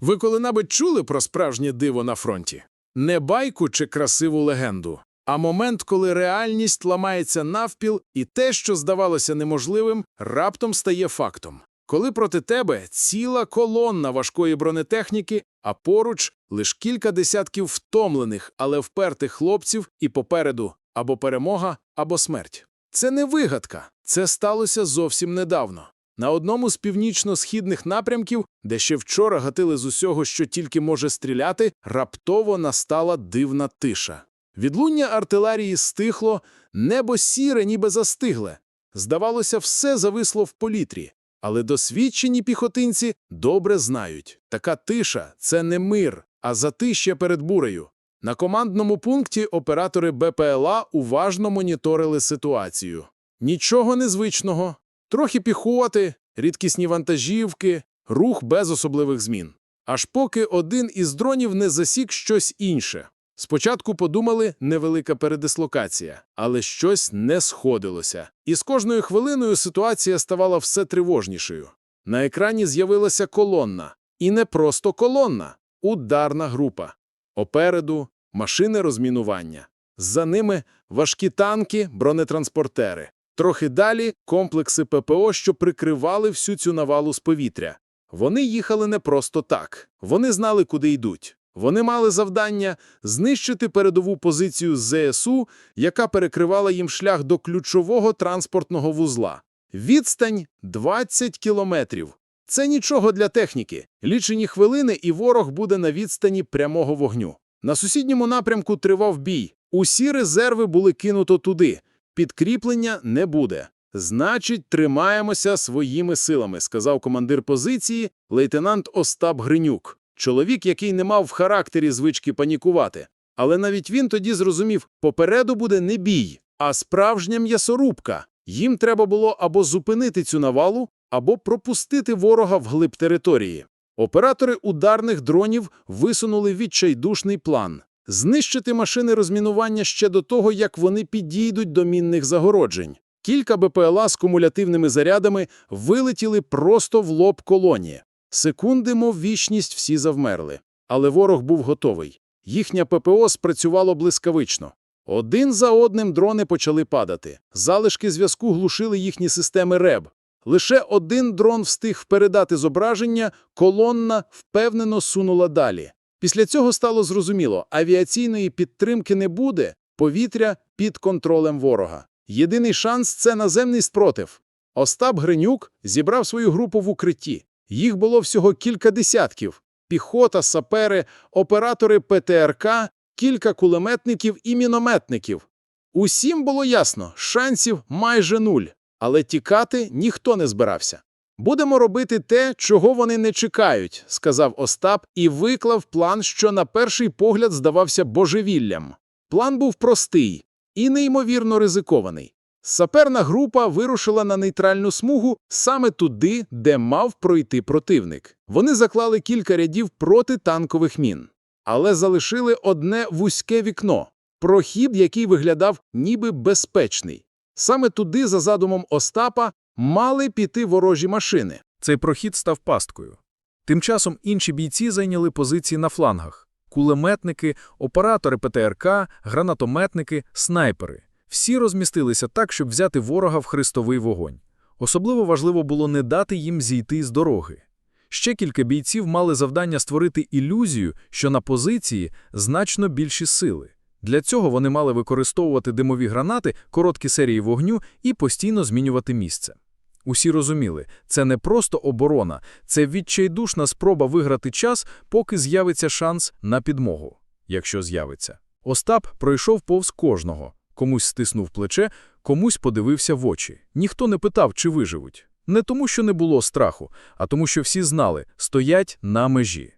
Ви коли-небудь чули про справжнє диво на фронті? Не байку чи красиву легенду, а момент, коли реальність ламається навпіл, і те, що здавалося неможливим, раптом стає фактом. Коли проти тебе ціла колонна важкої бронетехніки, а поруч лиш кілька десятків втомлених, але впертих хлопців, і попереду або перемога, або смерть. Це не вигадка, це сталося зовсім недавно. На одному з північно-східних напрямків, де ще вчора гатили з усього, що тільки може стріляти, раптово настала дивна тиша. Відлуння артилерії стихло, небо сіре, ніби застигле. Здавалося, все зависло в повітрі. Але досвідчені піхотинці добре знають, така тиша – це не мир, а затища перед бурею. На командному пункті оператори БПЛА уважно моніторили ситуацію. Нічого незвичного. Трохи піхоти, рідкісні вантажівки, рух без особливих змін. Аж поки один із дронів не засік щось інше. Спочатку подумали невелика передислокація, але щось не сходилося. І з кожною хвилиною ситуація ставала все тривожнішою. На екрані з'явилася колонна. І не просто колонна, ударна група. Опереду машини розмінування. За ними важкі танки, бронетранспортери. Трохи далі комплекси ППО, що прикривали всю цю навалу з повітря. Вони їхали не просто так. Вони знали, куди йдуть. Вони мали завдання знищити передову позицію ЗСУ, яка перекривала їм шлях до ключового транспортного вузла. Відстань 20 кілометрів. Це нічого для техніки. Лічені хвилини, і ворог буде на відстані прямого вогню. На сусідньому напрямку тривав бій. Усі резерви були кинуто туди. Підкріплення не буде. Значить, тримаємося своїми силами, сказав командир позиції лейтенант Остап Гринюк. Чоловік, який не мав в характері звички панікувати. Але навіть він тоді зрозумів, попереду буде не бій, а справжня м'ясорубка. Їм треба було або зупинити цю навалу, або пропустити ворога вглиб території. Оператори ударних дронів висунули відчайдушний план – знищити машини розмінування ще до того, як вони підійдуть до мінних загороджень. Кілька БПЛА з кумулятивними зарядами вилетіли просто в лоб колонії. Секунди, мов вічність, всі завмерли. Але ворог був готовий. Їхня ППО спрацювало блискавично. Один за одним дрони почали падати. Залишки зв'язку глушили їхні системи РЕБ. Лише один дрон встиг передати зображення, колонна впевнено сунула далі. Після цього стало зрозуміло, авіаційної підтримки не буде, повітря під контролем ворога. Єдиний шанс – це наземний спротив. Остап Гринюк зібрав свою групу в укритті. Їх було всього кілька десятків. Піхота, сапери, оператори ПТРК, кілька кулеметників і мінометників. Усім було ясно, шансів майже нуль. Але тікати ніхто не збирався. «Будемо робити те, чого вони не чекають», – сказав Остап і виклав план, що на перший погляд здавався божевіллям. План був простий і неймовірно ризикований. Саперна група вирушила на нейтральну смугу саме туди, де мав пройти противник. Вони заклали кілька рядів протитанкових мін, але залишили одне вузьке вікно, прохід, який виглядав ніби безпечний. Саме туди, за задумом Остапа, мали піти ворожі машини. Цей прохід став пасткою. Тим часом інші бійці зайняли позиції на флангах – кулеметники, оператори ПТРК, гранатометники, снайпери. Всі розмістилися так, щоб взяти ворога в хрестовий вогонь. Особливо важливо було не дати їм зійти з дороги. Ще кілька бійців мали завдання створити ілюзію, що на позиції значно більші сили. Для цього вони мали використовувати димові гранати, короткі серії вогню і постійно змінювати місце. Усі розуміли, це не просто оборона, це відчайдушна спроба виграти час, поки з'явиться шанс на підмогу. Якщо з'явиться. Остап пройшов повз кожного. Комусь стиснув плече, комусь подивився в очі. Ніхто не питав, чи виживуть. Не тому, що не було страху, а тому, що всі знали – стоять на межі.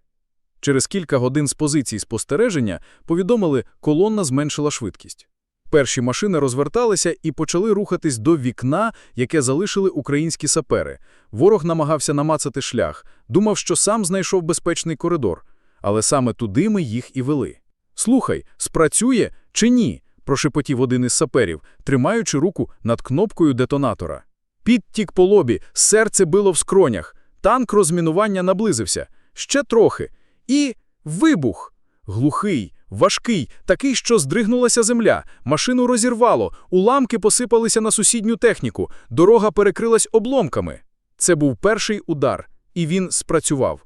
Через кілька годин з позицій спостереження повідомили, колонна зменшила швидкість. Перші машини розверталися і почали рухатись до вікна, яке залишили українські сапери. Ворог намагався намацати шлях, думав, що сам знайшов безпечний коридор. Але саме туди ми їх і вели. «Слухай, спрацює чи ні?» – прошепотів один із саперів, тримаючи руку над кнопкою детонатора. Підтік по лобі, серце било в скронях. Танк розмінування наблизився. ще трохи. І вибух. Глухий, важкий, такий, що здригнулася земля. Машину розірвало, уламки посипалися на сусідню техніку, дорога перекрилась обломками. Це був перший удар, і він спрацював.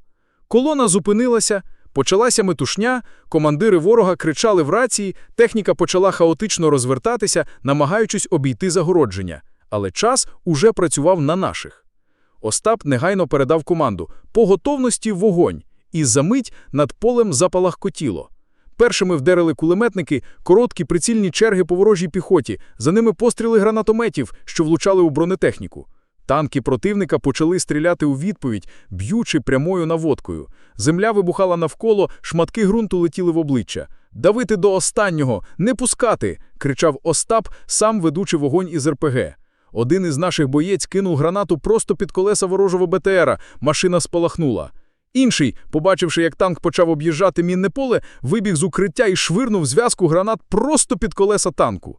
Колона зупинилася, почалася метушня, командири ворога кричали в рації, техніка почала хаотично розвертатися, намагаючись обійти загородження. Але час уже працював на наших. Остап негайно передав команду «По готовності вогонь», і за мить над полем запалахкотіло. Першими вдерли кулеметники, короткі прицільні черги по ворожій піхоті, за ними постріли гранатометів, що влучали у бронетехніку. Танки противника почали стріляти у відповідь, б'ючи прямою наводкою. Земля вибухала навколо, шматки ґрунту летіли в обличчя. «Давити до останнього! Не пускати!» – кричав Остап, сам ведучи вогонь із РПГ. Один із наших боєць кинув гранату просто під колеса ворожого БТРа, машина спалахнула. Інший, побачивши, як танк почав об'їжджати мінне поле, вибіг з укриття і швирнув зв'язку гранат просто під колеса танку.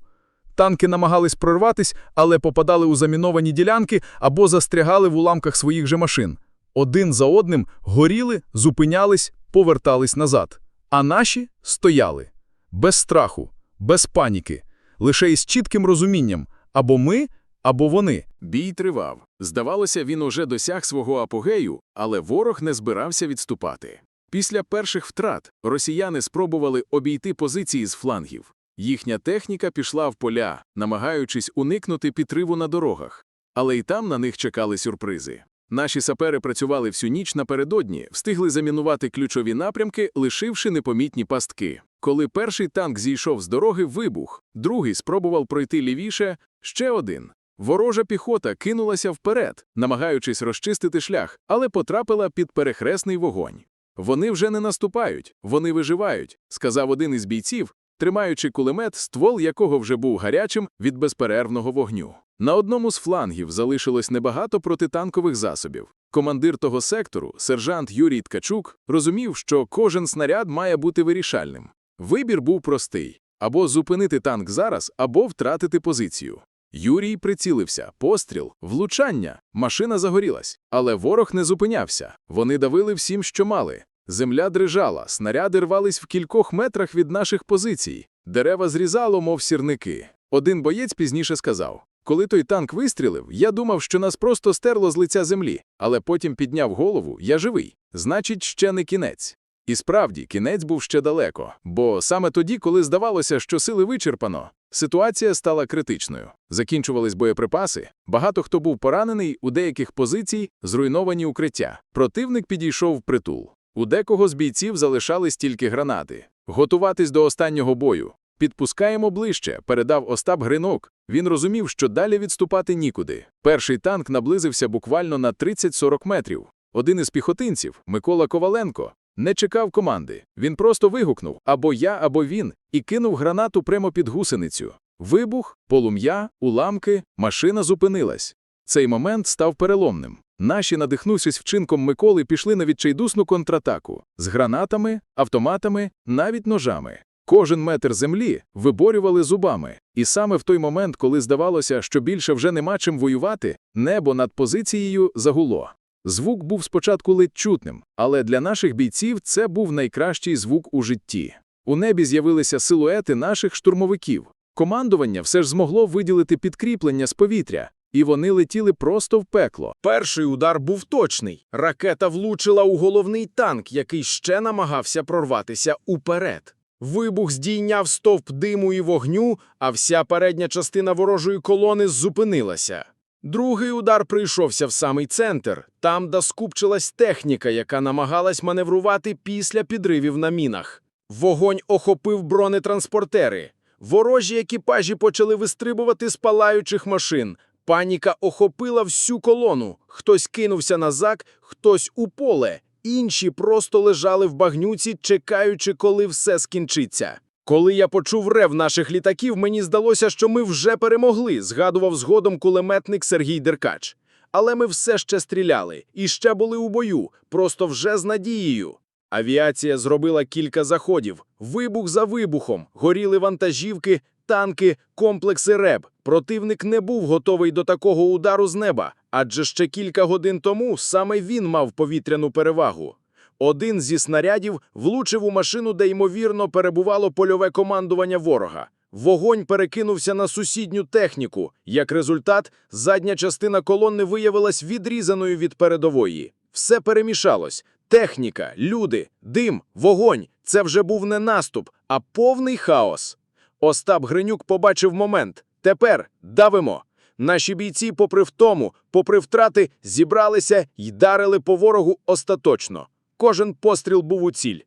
Танки намагались прорватись, але попадали у заміновані ділянки або застрягали в уламках своїх же машин. Один за одним горіли, зупинялись, повертались назад. А наші стояли. Без страху, без паніки, лише із чітким розумінням або ми, або вони. Бій тривав. Здавалося, він уже досяг свого апогею, але ворог не збирався відступати. Після перших втрат росіяни спробували обійти позиції з флангів. Їхня техніка пішла в поля, намагаючись уникнути підриву на дорогах. Але й там на них чекали сюрпризи. Наші сапери працювали всю ніч напередодні, встигли замінувати ключові напрямки, лишивши непомітні пастки. Коли перший танк зійшов з дороги, вибух, другий спробував пройти лівіше, ще один. Ворожа піхота кинулася вперед, намагаючись розчистити шлях, але потрапила під перехресний вогонь. Вони вже не наступають, вони виживають, сказав один із бійців, тримаючи кулемет, ствол якого вже був гарячим від безперервного вогню. На одному з флангів залишилось небагато протитанкових засобів. Командир того сектору, сержант Юрій Ткачук, розумів, що кожен снаряд має бути вирішальним. Вибір був простий – або зупинити танк зараз, або втратити позицію. Юрій прицілився, постріл, влучання, машина загорілась. Але ворог не зупинявся. Вони давили всім, що мали. Земля дрижала, снаряди рвались в кількох метрах від наших позицій. Дерева зрізало, мов сірники. Один боєць пізніше сказав, коли той танк вистрілив, я думав, що нас просто стерло з лиця землі, але потім підняв голову, я живий. Значить, ще не кінець. І справді, кінець був ще далеко, бо саме тоді, коли здавалося, що сили вичерпано, ситуація стала критичною. Закінчувались боєприпаси, багато хто був поранений, у деяких позицій зруйновані укриття. Противник підійшов в притул. У декого з бійців залишались тільки гранати. Готуватись до останнього бою. Підпускаємо ближче, передав Остап Гринок. Він розумів, що далі відступати нікуди. Перший танк наблизився буквально на 30-40 метрів. Один із піхотинців, Микола Коваленко, не чекав команди. Він просто вигукнув або я, або він, і кинув гранату прямо під гусеницю. Вибух, полум'я, уламки, машина зупинилась. Цей момент став переломним. Наші, надихнувшись вчинком Миколи, пішли на відчайдусну контратаку з гранатами, автоматами, навіть ножами. Кожен метр землі виборювали зубами. І саме в той момент, коли здавалося, що більше вже нема чим воювати, небо над позицією загуло. Звук був спочатку ледь чутним, але для наших бійців це був найкращий звук у житті. У небі з'явилися силуети наших штурмовиків. Командування все ж змогло виділити підкріплення з повітря, і вони летіли просто в пекло. Перший удар був точний. Ракета влучила у головний танк, який ще намагався прорватися уперед. Вибух здійняв стовп диму і вогню, а вся передня частина ворожої колони зупинилася. Другий удар прийшовся в самий центр, там, де скупчилась техніка, яка намагалась маневрувати після підривів на мінах. Вогонь охопив бронетранспортери. Ворожі екіпажі почали вистрибувати з палаючих машин. Паніка охопила всю колону. Хтось кинувся на зак, хтось у поле. Інші просто лежали в багнюці, чекаючи, коли все скінчиться. Коли я почув рев наших літаків, мені здалося, що ми вже перемогли, згадував згодом кулеметник Сергій Деркач. Але ми все ще стріляли і ще були у бою, просто вже з надією. Авіація зробила кілька заходів. Вибух за вибухом, горіли вантажівки, танки, комплекси РЕБ. Противник не був готовий до такого удару з неба, адже ще кілька годин тому саме він мав повітряну перевагу. Один зі снарядів влучив у машину, де, ймовірно, перебувало польове командування ворога. Вогонь перекинувся на сусідню техніку. Як результат, задня частина колони виявилась відрізаною від передової. Все перемішалось. Техніка, люди, дим, вогонь – це вже був не наступ, а повний хаос. Остап Гринюк побачив момент. Тепер давимо. Наші бійці, попри втому, попри втрати, зібралися й дарили по ворогу остаточно. Кожен постріл був у ціль.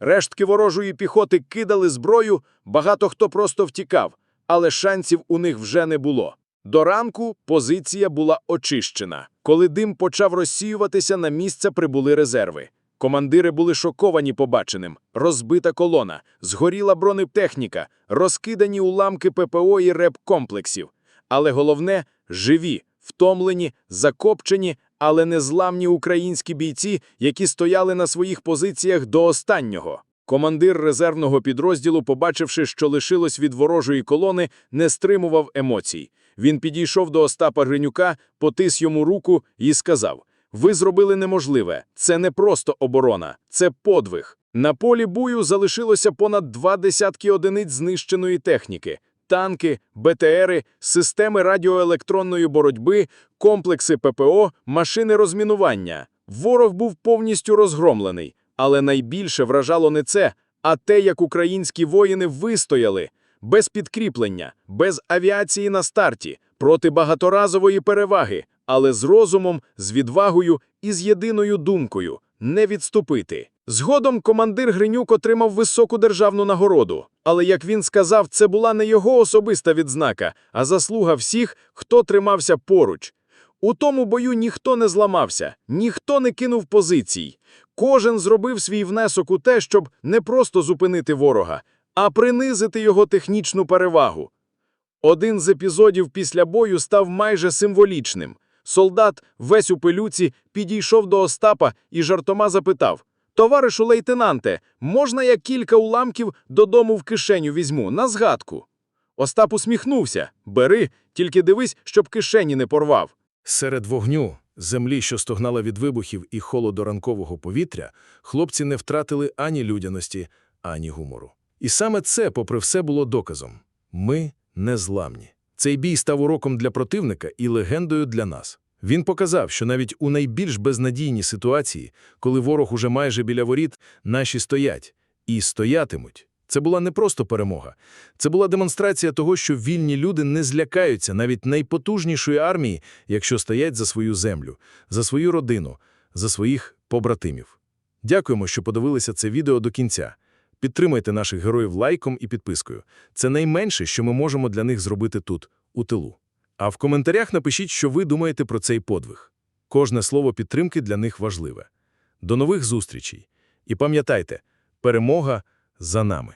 Рештки ворожої піхоти кидали зброю, багато хто просто втікав, але шансів у них вже не було. До ранку позиція була очищена. Коли дим почав розсіюватися, на місце прибули резерви. Командири були шоковані побаченим. Розбита колона, згоріла бронетехніка, розкидані уламки ППО і реп-комплексів. Але головне – живі, втомлені, закопчені, але незламні українські бійці, які стояли на своїх позиціях до останнього. Командир резервного підрозділу, побачивши, що лишилось від ворожої колони, не стримував емоцій. Він підійшов до Остапа Гринюка, потис йому руку і сказав «Ви зробили неможливе. Це не просто оборона, це подвиг». На полі бою залишилося понад два десятки одиниць знищеної техніки. Танки, БТРи, системи радіоелектронної боротьби, комплекси ППО, машини розмінування. Ворог був повністю розгромлений. Але найбільше вражало не це, а те, як українські воїни вистояли. Без підкріплення, без авіації на старті, проти багаторазової переваги, але з розумом, з відвагою і з єдиною думкою – не відступити. Згодом командир Гринюк отримав високу державну нагороду. Але, як він сказав, це була не його особиста відзнака, а заслуга всіх, хто тримався поруч. У тому бою ніхто не зламався, ніхто не кинув позицій. Кожен зробив свій внесок у те, щоб не просто зупинити ворога, а принизити його технічну перевагу. Один з епізодів після бою став майже символічним. Солдат, весь у пилюці, підійшов до Остапа і жартома запитав «Товаришу лейтенанте, можна я кілька уламків додому в кишеню візьму, на згадку?» Остап усміхнувся «Бери, тільки дивись, щоб кишені не порвав». Серед вогню, землі, що стогнала від вибухів і холоду ранкового повітря, хлопці не втратили ані людяності, ані гумору. І саме це, попри все, було доказом. Ми незламні. Цей бій став уроком для противника і легендою для нас. Він показав, що навіть у найбільш безнадійній ситуації, коли ворог уже майже біля воріт, наші стоять і стоятимуть. Це була не просто перемога. Це була демонстрація того, що вільні люди не злякаються навіть найпотужнішої армії, якщо стоять за свою землю, за свою родину, за своїх побратимів. Дякуємо, що подивилися це відео до кінця. Підтримайте наших героїв лайком і підпискою. Це найменше, що ми можемо для них зробити тут, у тилу. А в коментарях напишіть, що ви думаєте про цей подвиг. Кожне слово підтримки для них важливе. До нових зустрічей. І пам'ятайте, перемога за нами.